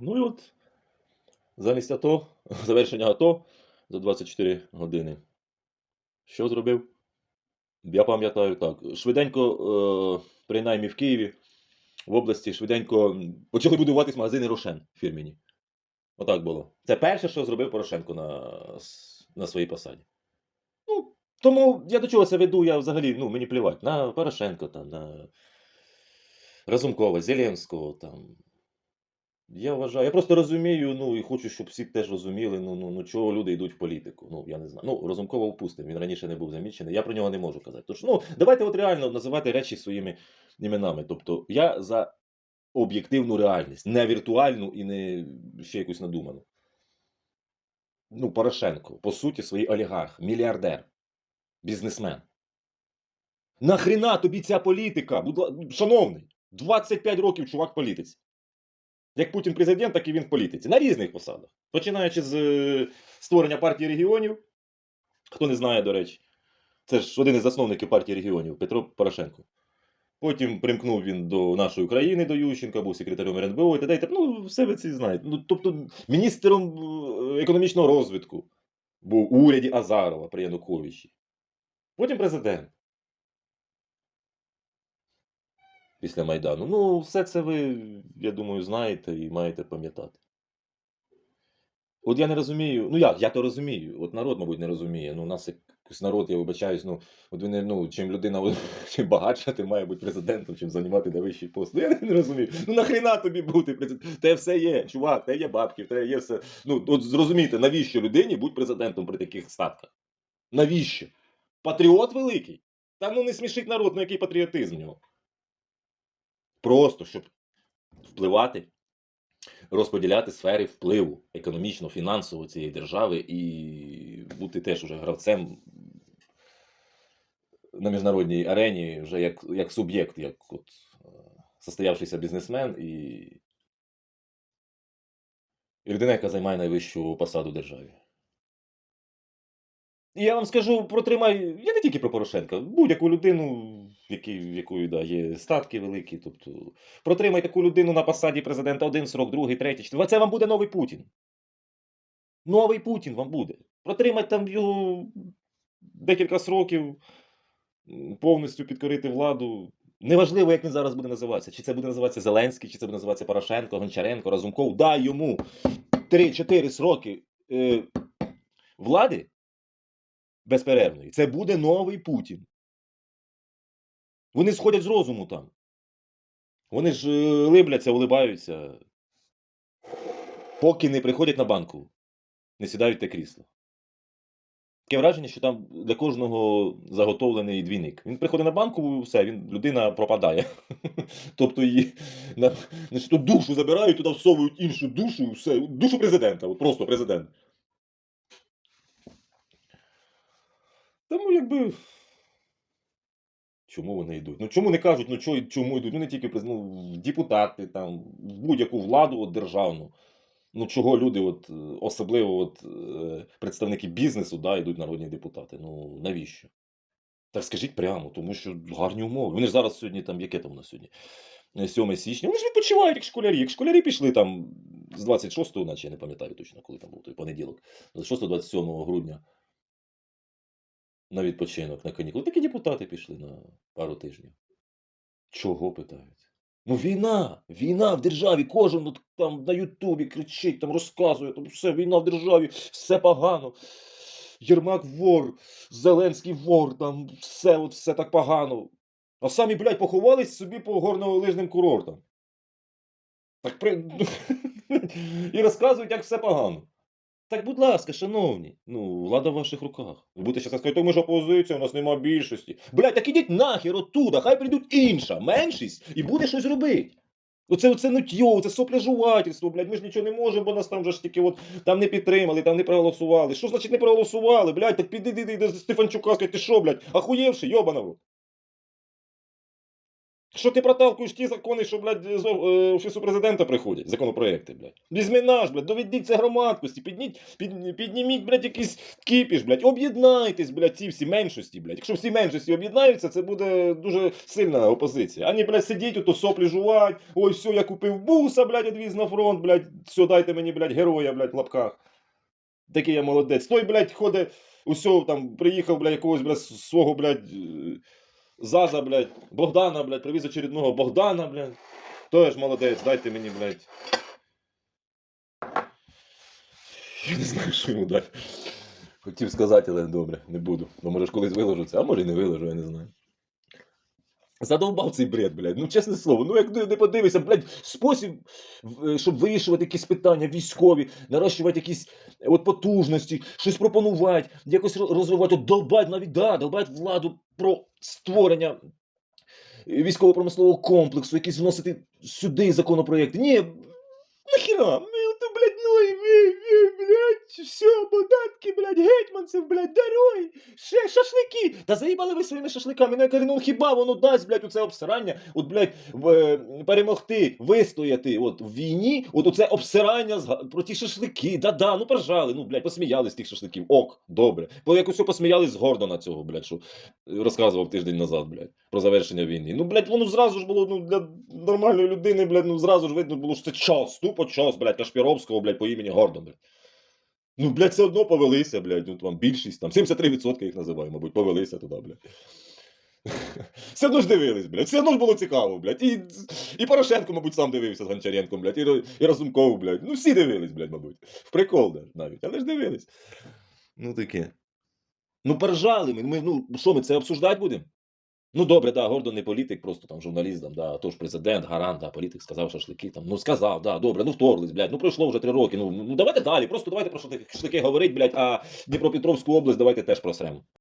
Ну і от замість АТО, завершення АТО за 24 години. Що зробив? Я пам'ятаю так. Швиденько, е, принаймні в Києві, в області, швиденько почали будуватись магазини Рошен фірмені. Отак було. Це перше, що зробив Порошенко на, на своїй посаді. Ну, тому я до чого це веду, я взагалі, ну, мені плівать. На Порошенко, там, на Разумкова, Зеленського, там. Я вважаю, я просто розумію, ну і хочу, щоб всі теж розуміли, ну, ну, ну чого люди йдуть в політику. Ну, я не знаю. Ну, Розумкова впустимо, він раніше не був замічений. Я про нього не можу казати. Тож, ну, давайте от реально називати речі своїми іменами. Тобто, я за об'єктивну реальність, не віртуальну і не ще якусь надуману. Ну, Порошенко, по суті, свій олігарх, мільярдер, бізнесмен. Нахріна тобі ця політика? Шановний, 25 років чувак в політиці. Як Путін президент, так і він в політиці. На різних посадах. Починаючи з е, створення партії регіонів. Хто не знає, до речі, це ж один із засновників партії регіонів Петро Порошенко. Потім примкнув він до нашої країни, до Ющенка, був секретарем РНБО і т.д. Ну, все ви це знаєте. Ну, тобто, міністром е, економічного розвитку був у уряді Азарова при Януковичі. Потім президент. Після Майдану. Ну, все це ви, я думаю, знаєте і маєте пам'ятати. От я не розумію. Ну як, я то розумію. От народ, мабуть, не розуміє. Ну, у нас якийсь народ, я вибачаюсь, ну, от він, ну, чим людина чим багатша, тим має бути президентом, чим займати найвищий пост. Ну, я не розумію. Ну нахріна тобі бути президентом? Те все є, чувак, те є бабки, те є все. Ну, от зрозумійте, навіщо людині бути президентом при таких статках? Навіщо? Патріот великий? Та ну не смішить народ, ну який патріотизм в нього. Просто щоб впливати, розподіляти сфери впливу економічно, фінансово цієї держави і бути теж уже гравцем на міжнародній арені, вже як, як суб'єкт, як от, е, состоявшийся бізнесмен і, і людина, яка займає найвищу посаду в державі. І я вам скажу, протримай, я не тільки про Порошенка, будь-яку людину, в якої да, є статки великі. Тобто, протримай таку людину на посаді президента один срок, другий, третій, четвертий. Це вам буде новий Путін. Новий Путін вам буде. Протримать там його декілька сроків, повністю підкорити владу. Неважливо, як він зараз буде називатися. Чи це буде називатися Зеленський, чи це буде називатися Порошенко, Гончаренко, Разумков. Дай йому 3-4 сроки е, влади безперервної. Це буде новий Путін. Вони сходять з розуму там. Вони ж е, либляться, улибаються. Поки не приходять на банку, не сідають те крісло. Таке враження, що там для кожного заготовлений двійник. Він приходить на банку, все, він, людина пропадає. тобто її на, значить, душу забирають, туди всовують іншу душу, все, душу президента, от просто президент. Тому якби. Чому вони йдуть? Ну чому не кажуть, ну чо, чому йдуть? Ну не тільки ну, депутати, там, в будь-яку владу от, державну. Ну чого люди, от, е, особливо от, е, представники бізнесу, да, йдуть народні депутати? Ну навіщо? Так скажіть прямо, тому що гарні умови. Вони ж зараз сьогодні там, яке там у нас сьогодні? Е, 7 січня. Вони ж відпочивають, як школярі. Як школярі пішли там з 26-го, наче я не пам'ятаю точно, коли там був той понеділок, з 26-27 грудня на відпочинок, на канікули. Такі депутати пішли на пару тижнів. Чого питають? Ну, війна! Війна в державі. Кожен от, там на Ютубі кричить, там розказує, там все, війна в державі, все погано. Єрмак вор, Зеленський вор, там все, от, все так погано. А самі, блядь, поховались собі по горнолижним курортам. Так при... І розказують, як все погано. Так, будь ласка, шановні, ну, влада в ваших руках. Ви будете зараз сказати, ми ж опозиція, у нас нема більшості. Блядь, так ідіть нахер оттуда, хай прийдуть інша, меншість, і буде щось робити. Оце, оце нутьо, це сопляжувательство, блядь, ми ж нічого не можемо, бо нас там же ж тільки от, там не підтримали, там не проголосували. Що значить не проголосували, блядь, так піди, іди, іди Стефанчука, скажи, ти що, блядь, ахуєвши, йобана. Що ти проталкуєш ті закони, що, блядь, з е, офісу президента приходять, законопроекти, блядь. Візьми наш, блядь, доведіть це громадськості, підніть, під, підніміть, блядь, якийсь кіпіш, блядь, об'єднайтесь, блядь, ці всі меншості, блядь. Якщо всі меншості об'єднаються, це буде дуже сильна опозиція. Ані, блядь, сидіть, ото соплі жувать, ой, все, я купив буса, блядь, одвіз на фронт, блядь, все, дайте мені, блядь, героя, блядь, в лапках. Такий я молодець. Той, блядь, ходить, усьо там приїхав, блядь, якогось, блядь, свого, блядь, е, Заза, блядь, Богдана, блядь, привіз очередного Богдана, блядь. Той ж молодець, дайте мені, блядь. Я не знаю, що йому дати. Хотів сказати, але добре, не буду. Бо може ж колись виложу це, а може і не виложу, я не знаю. Задовбав цей бред, блядь. Ну, чесне слово, ну як не подивишся, блядь, спосіб, е, щоб вирішувати якісь питання військові, нарощувати якісь е, от потужності, щось пропонувати, якось розвивати, долбать навіть, да, долбать владу про створення е, військово-промислового комплексу, якісь вносити сюди законопроекти. Ні, нахіра, ми ото, блядь, ну і ви, ви, блядь, все, податки, блядь, гетьманцев, блядь, даруй, ще шашлики. Та заїбали ви своїми шашликами, ну я кажу, ну хіба воно дасть, блядь, оце обсирання, от, блядь, в, е, перемогти, вистояти, от, в війні, от оце обсирання про ті шашлики, да-да, ну поржали, ну, блядь, посміялись з тих шашликів, ок, добре. Бо якось посміялись з Гордона цього, блядь, що розказував тиждень назад, блядь, про завершення війни. Ну, блядь, воно зразу ж було ну, для нормальної людини, блядь, ну зразу ж видно було, що це час, тупо час, блядь, Кашпіровського, блядь, по імені Гордон, блядь. Ну, блядь, все одно повелися, блядь, ну там більшість, там 73% їх називаю, мабуть, повелися туди, блядь. Все одно ж дивились, блядь, все одно ж було цікаво, блядь. І, і Порошенко, мабуть, сам дивився з Гончаренком, блядь, і, і Разумков, блядь. Ну, всі дивились, блядь, мабуть. В прикол навіть, але ж дивились. Ну таке. Ну, поржали ми, ми, ну, що ми це обсуждати будемо? Ну, добре, да, Гордон не політик, просто там журналіст, там, да, тож президент, гарант, да, політик сказав шашлики, там, ну сказав, да, добре, ну вторглись, блядь, ну пройшло вже три роки, ну, ну давайте далі, просто давайте про шашлики говорити, блядь, а Дніпропетровську область давайте теж просремо.